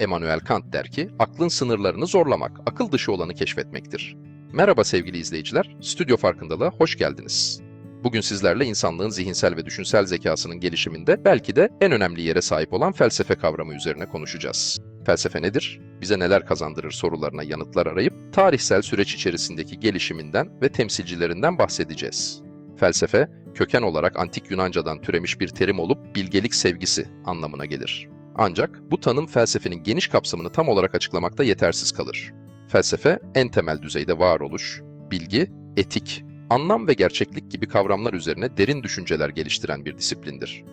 Immanuel Kant der ki, aklın sınırlarını zorlamak, akıl dışı olanı keşfetmektir. Merhaba sevgili izleyiciler, Stüdyo Farkındalığa hoş geldiniz. Bugün sizlerle insanlığın zihinsel ve düşünsel zekasının gelişiminde belki de en önemli yere sahip olan felsefe kavramı üzerine konuşacağız. Felsefe nedir? Bize neler kazandırır sorularına yanıtlar arayıp tarihsel süreç içerisindeki gelişiminden ve temsilcilerinden bahsedeceğiz. Felsefe, köken olarak antik Yunanca'dan türemiş bir terim olup bilgelik sevgisi anlamına gelir. Ancak bu tanım felsefenin geniş kapsamını tam olarak açıklamakta yetersiz kalır. Felsefe en temel düzeyde varoluş, bilgi, etik, anlam ve gerçeklik gibi kavramlar üzerine derin düşünceler geliştiren bir disiplindir.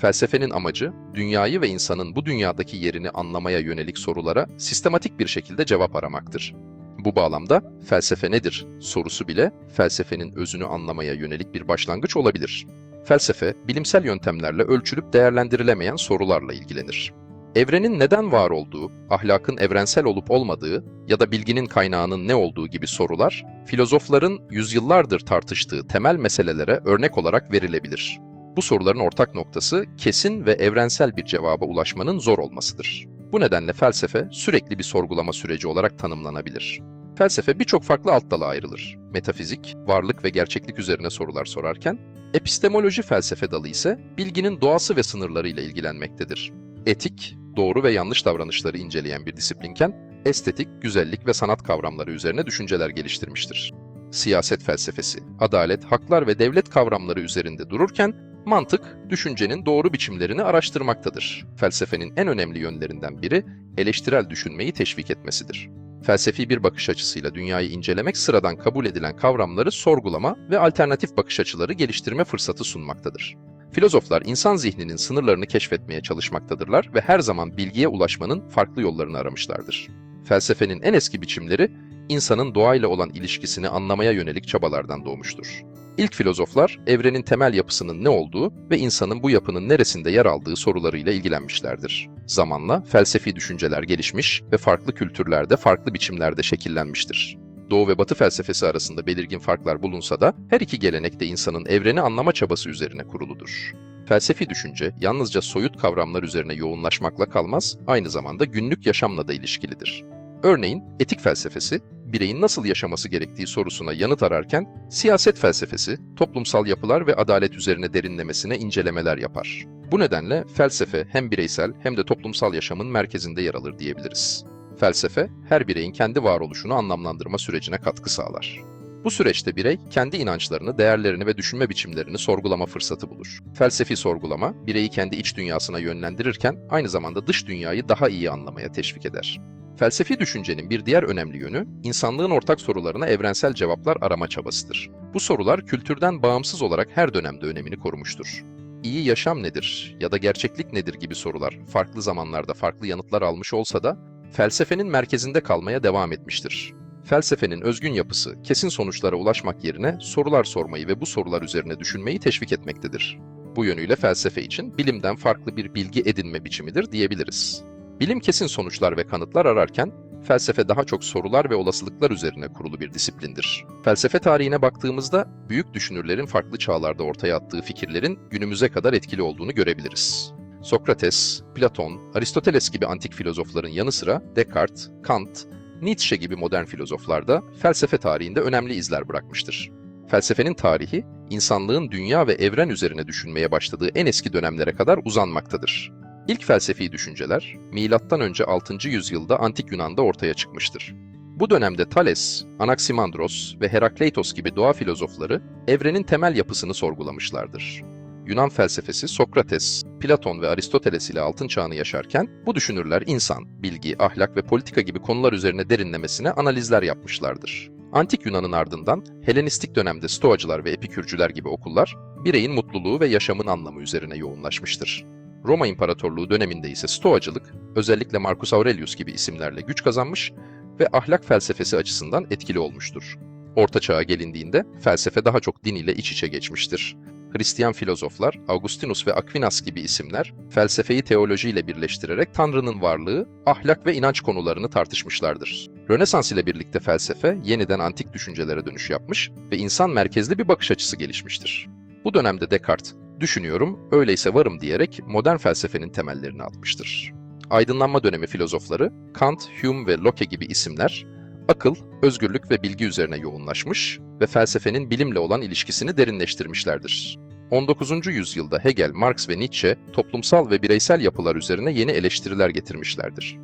Felsefenin amacı, dünyayı ve insanın bu dünyadaki yerini anlamaya yönelik sorulara sistematik bir şekilde cevap aramaktır. Bu bağlamda felsefe nedir sorusu bile felsefenin özünü anlamaya yönelik bir başlangıç olabilir. Felsefe, bilimsel yöntemlerle ölçülüp değerlendirilemeyen sorularla ilgilenir. Evrenin neden var olduğu, ahlakın evrensel olup olmadığı ya da bilginin kaynağının ne olduğu gibi sorular, filozofların yüzyıllardır tartıştığı temel meselelere örnek olarak verilebilir. Bu soruların ortak noktası kesin ve evrensel bir cevaba ulaşmanın zor olmasıdır. Bu nedenle felsefe sürekli bir sorgulama süreci olarak tanımlanabilir. Felsefe birçok farklı alt dala ayrılır. Metafizik, varlık ve gerçeklik üzerine sorular sorarken, epistemoloji felsefe dalı ise bilginin doğası ve sınırlarıyla ilgilenmektedir. Etik, doğru ve yanlış davranışları inceleyen bir disiplinken, estetik, güzellik ve sanat kavramları üzerine düşünceler geliştirmiştir. Siyaset felsefesi, adalet, haklar ve devlet kavramları üzerinde dururken, mantık, düşüncenin doğru biçimlerini araştırmaktadır. Felsefenin en önemli yönlerinden biri, eleştirel düşünmeyi teşvik etmesidir. Felsefi bir bakış açısıyla dünyayı incelemek sıradan kabul edilen kavramları sorgulama ve alternatif bakış açıları geliştirme fırsatı sunmaktadır. Filozoflar insan zihninin sınırlarını keşfetmeye çalışmaktadırlar ve her zaman bilgiye ulaşmanın farklı yollarını aramışlardır. Felsefenin en eski biçimleri insanın doğayla olan ilişkisini anlamaya yönelik çabalardan doğmuştur. İlk filozoflar evrenin temel yapısının ne olduğu ve insanın bu yapının neresinde yer aldığı sorularıyla ilgilenmişlerdir. Zamanla felsefi düşünceler gelişmiş ve farklı kültürlerde farklı biçimlerde şekillenmiştir. Doğu ve Batı felsefesi arasında belirgin farklar bulunsa da her iki gelenek de insanın evreni anlama çabası üzerine kuruludur. Felsefi düşünce yalnızca soyut kavramlar üzerine yoğunlaşmakla kalmaz, aynı zamanda günlük yaşamla da ilişkilidir. Örneğin etik felsefesi, bireyin nasıl yaşaması gerektiği sorusuna yanıt ararken, siyaset felsefesi, toplumsal yapılar ve adalet üzerine derinlemesine incelemeler yapar. Bu nedenle felsefe hem bireysel hem de toplumsal yaşamın merkezinde yer alır diyebiliriz. Felsefe, her bireyin kendi varoluşunu anlamlandırma sürecine katkı sağlar. Bu süreçte birey kendi inançlarını, değerlerini ve düşünme biçimlerini sorgulama fırsatı bulur. Felsefi sorgulama, bireyi kendi iç dünyasına yönlendirirken aynı zamanda dış dünyayı daha iyi anlamaya teşvik eder. Felsefi düşüncenin bir diğer önemli yönü, insanlığın ortak sorularına evrensel cevaplar arama çabasıdır. Bu sorular kültürden bağımsız olarak her dönemde önemini korumuştur. İyi yaşam nedir ya da gerçeklik nedir gibi sorular farklı zamanlarda farklı yanıtlar almış olsa da felsefenin merkezinde kalmaya devam etmiştir. Felsefenin özgün yapısı kesin sonuçlara ulaşmak yerine sorular sormayı ve bu sorular üzerine düşünmeyi teşvik etmektedir. Bu yönüyle felsefe için bilimden farklı bir bilgi edinme biçimidir diyebiliriz. Bilim kesin sonuçlar ve kanıtlar ararken, felsefe daha çok sorular ve olasılıklar üzerine kurulu bir disiplindir. Felsefe tarihine baktığımızda büyük düşünürlerin farklı çağlarda ortaya attığı fikirlerin günümüze kadar etkili olduğunu görebiliriz. Sokrates, Platon, Aristoteles gibi antik filozofların yanı sıra Descartes, Kant, Nietzsche gibi modern filozoflar da felsefe tarihinde önemli izler bırakmıştır. Felsefenin tarihi, insanlığın dünya ve evren üzerine düşünmeye başladığı en eski dönemlere kadar uzanmaktadır. İlk felsefi düşünceler, M.Ö. 6. yüzyılda Antik Yunan'da ortaya çıkmıştır. Bu dönemde Thales, Anaximandros ve Herakleitos gibi doğa filozofları evrenin temel yapısını sorgulamışlardır. Yunan felsefesi Sokrates, Platon ve Aristoteles ile altın çağını yaşarken bu düşünürler insan, bilgi, ahlak ve politika gibi konular üzerine derinlemesine analizler yapmışlardır. Antik Yunan'ın ardından Helenistik dönemde Stoacılar ve Epikürcüler gibi okullar bireyin mutluluğu ve yaşamın anlamı üzerine yoğunlaşmıştır. Roma İmparatorluğu döneminde ise Stoacılık, özellikle Marcus Aurelius gibi isimlerle güç kazanmış ve ahlak felsefesi açısından etkili olmuştur. Orta Çağ'a gelindiğinde felsefe daha çok din ile iç içe geçmiştir. Hristiyan filozoflar Augustinus ve Aquinas gibi isimler felsefeyi teolojiyle birleştirerek Tanrı'nın varlığı, ahlak ve inanç konularını tartışmışlardır. Rönesans ile birlikte felsefe yeniden antik düşüncelere dönüş yapmış ve insan merkezli bir bakış açısı gelişmiştir. Bu dönemde Descartes, düşünüyorum, öyleyse varım diyerek modern felsefenin temellerini atmıştır. Aydınlanma dönemi filozofları Kant, Hume ve Locke gibi isimler akıl, özgürlük ve bilgi üzerine yoğunlaşmış ve felsefenin bilimle olan ilişkisini derinleştirmişlerdir. 19. yüzyılda Hegel, Marx ve Nietzsche toplumsal ve bireysel yapılar üzerine yeni eleştiriler getirmişlerdir.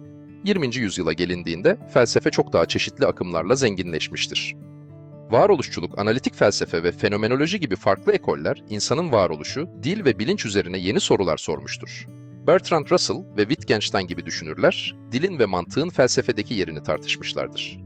20. yüzyıla gelindiğinde felsefe çok daha çeşitli akımlarla zenginleşmiştir. Varoluşçuluk, analitik felsefe ve fenomenoloji gibi farklı ekoller insanın varoluşu, dil ve bilinç üzerine yeni sorular sormuştur. Bertrand Russell ve Wittgenstein gibi düşünürler, dilin ve mantığın felsefedeki yerini tartışmışlardır.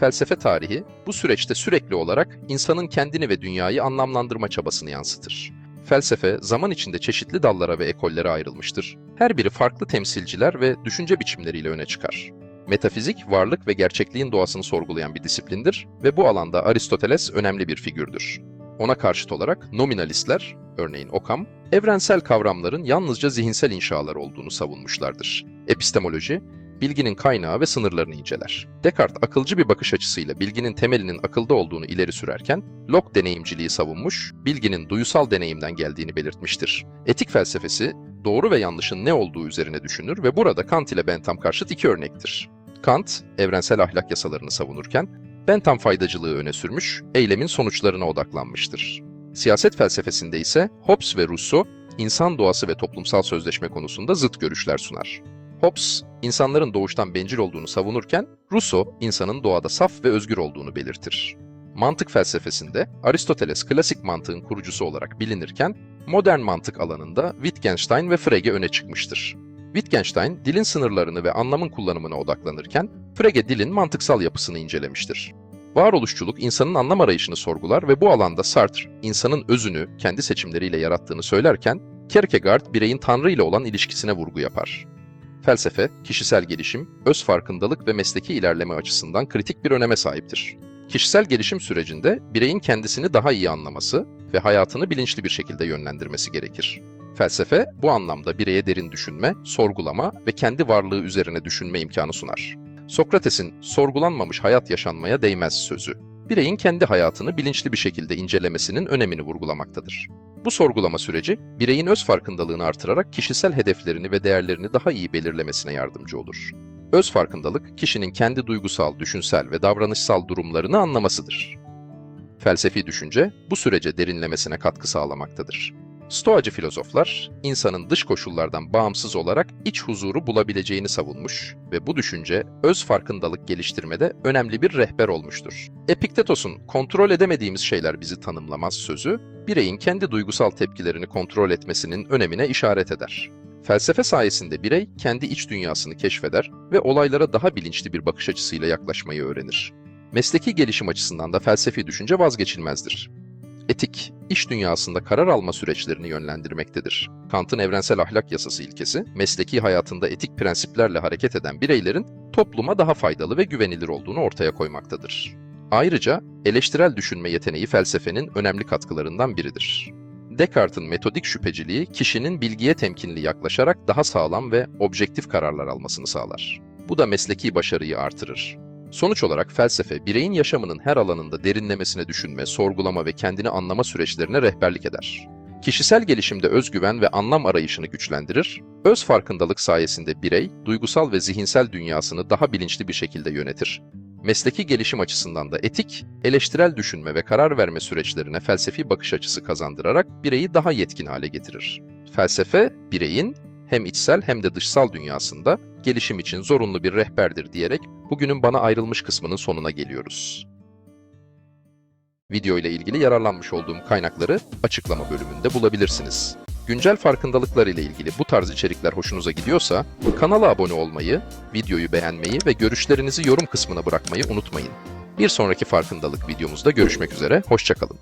Felsefe tarihi, bu süreçte sürekli olarak insanın kendini ve dünyayı anlamlandırma çabasını yansıtır. Felsefe, zaman içinde çeşitli dallara ve ekollere ayrılmıştır. Her biri farklı temsilciler ve düşünce biçimleriyle öne çıkar. Metafizik, varlık ve gerçekliğin doğasını sorgulayan bir disiplindir ve bu alanda Aristoteles önemli bir figürdür. Ona karşıt olarak nominalistler, örneğin Occam, evrensel kavramların yalnızca zihinsel inşalar olduğunu savunmuşlardır. Epistemoloji, bilginin kaynağı ve sınırlarını inceler. Descartes akılcı bir bakış açısıyla bilginin temelinin akılda olduğunu ileri sürerken, Locke deneyimciliği savunmuş, bilginin duyusal deneyimden geldiğini belirtmiştir. Etik felsefesi, doğru ve yanlışın ne olduğu üzerine düşünür ve burada Kant ile Bentham karşıt iki örnektir. Kant, evrensel ahlak yasalarını savunurken, Bentham faydacılığı öne sürmüş, eylemin sonuçlarına odaklanmıştır. Siyaset felsefesinde ise Hobbes ve Rousseau, insan doğası ve toplumsal sözleşme konusunda zıt görüşler sunar. Hobbes, insanların doğuştan bencil olduğunu savunurken, Rousseau, insanın doğada saf ve özgür olduğunu belirtir. Mantık felsefesinde Aristoteles klasik mantığın kurucusu olarak bilinirken, modern mantık alanında Wittgenstein ve Frege öne çıkmıştır. Wittgenstein, dilin sınırlarını ve anlamın kullanımına odaklanırken, Frege dilin mantıksal yapısını incelemiştir. Varoluşçuluk insanın anlam arayışını sorgular ve bu alanda Sartre, insanın özünü kendi seçimleriyle yarattığını söylerken, Kierkegaard bireyin Tanrı ile olan ilişkisine vurgu yapar. Felsefe, kişisel gelişim, öz farkındalık ve mesleki ilerleme açısından kritik bir öneme sahiptir. Kişisel gelişim sürecinde bireyin kendisini daha iyi anlaması ve hayatını bilinçli bir şekilde yönlendirmesi gerekir. Felsefe bu anlamda bireye derin düşünme, sorgulama ve kendi varlığı üzerine düşünme imkanı sunar. Sokrates'in sorgulanmamış hayat yaşanmaya değmez sözü, bireyin kendi hayatını bilinçli bir şekilde incelemesinin önemini vurgulamaktadır. Bu sorgulama süreci, bireyin öz farkındalığını artırarak kişisel hedeflerini ve değerlerini daha iyi belirlemesine yardımcı olur. Öz farkındalık, kişinin kendi duygusal, düşünsel ve davranışsal durumlarını anlamasıdır. Felsefi düşünce, bu sürece derinlemesine katkı sağlamaktadır. Stoacı filozoflar, insanın dış koşullardan bağımsız olarak iç huzuru bulabileceğini savunmuş ve bu düşünce öz farkındalık geliştirmede önemli bir rehber olmuştur. Epiktetos'un kontrol edemediğimiz şeyler bizi tanımlamaz sözü, bireyin kendi duygusal tepkilerini kontrol etmesinin önemine işaret eder. Felsefe sayesinde birey kendi iç dünyasını keşfeder ve olaylara daha bilinçli bir bakış açısıyla yaklaşmayı öğrenir. Mesleki gelişim açısından da felsefi düşünce vazgeçilmezdir etik, iş dünyasında karar alma süreçlerini yönlendirmektedir. Kant'ın evrensel ahlak yasası ilkesi, mesleki hayatında etik prensiplerle hareket eden bireylerin topluma daha faydalı ve güvenilir olduğunu ortaya koymaktadır. Ayrıca eleştirel düşünme yeteneği felsefenin önemli katkılarından biridir. Descartes'in metodik şüpheciliği kişinin bilgiye temkinli yaklaşarak daha sağlam ve objektif kararlar almasını sağlar. Bu da mesleki başarıyı artırır. Sonuç olarak felsefe, bireyin yaşamının her alanında derinlemesine düşünme, sorgulama ve kendini anlama süreçlerine rehberlik eder. Kişisel gelişimde özgüven ve anlam arayışını güçlendirir, öz farkındalık sayesinde birey, duygusal ve zihinsel dünyasını daha bilinçli bir şekilde yönetir. Mesleki gelişim açısından da etik, eleştirel düşünme ve karar verme süreçlerine felsefi bakış açısı kazandırarak bireyi daha yetkin hale getirir. Felsefe, bireyin hem içsel hem de dışsal dünyasında gelişim için zorunlu bir rehberdir diyerek bugünün bana ayrılmış kısmının sonuna geliyoruz. Video ile ilgili yararlanmış olduğum kaynakları açıklama bölümünde bulabilirsiniz. Güncel farkındalıklar ile ilgili bu tarz içerikler hoşunuza gidiyorsa kanala abone olmayı, videoyu beğenmeyi ve görüşlerinizi yorum kısmına bırakmayı unutmayın. Bir sonraki farkındalık videomuzda görüşmek üzere, hoşçakalın.